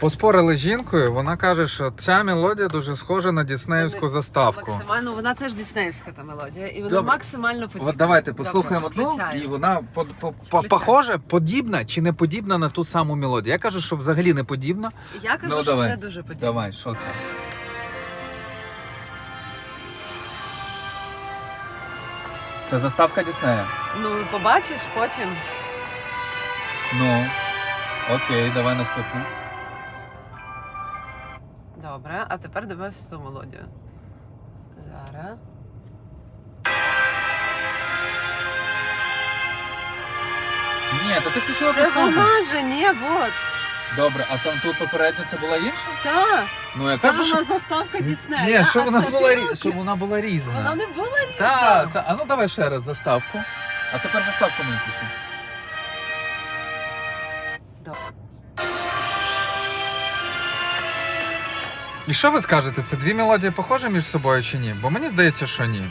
Поспорили з жінкою, вона каже, що ця мелодія дуже схожа на діснеївську заставку. Максимально, вона теж диснеївська та мелодія, і вона Добре. максимально подібна. От давайте послухаємо одну, і вона по, по, по, Включай. похожа, подібна чи не подібна на ту саму мелодію. Я кажу, що взагалі не подібна. Я кажу, Ну, що давай. вона дуже подібна. Давай, що це? Це заставка Діснея. Ну, побачиш потім. Ну, окей, давай наступну. Добре, а тепер дивись цю мелодію. Зараз. Ні, то ти включила Це вона же, ні, от. Добре, а там тут попередньо це була інша? Так, Ну я це кажу, була що... заставка Діснея. Ні, що а вона це була рі... Піноккіо. щоб вона була різна. Вона не була різна. Так, так. А ну давай ще раз заставку. А тепер заставку мені пиши. І що ви скажете, це дві мелодії похожі між собою чи ні? Бо мені здається, що ні.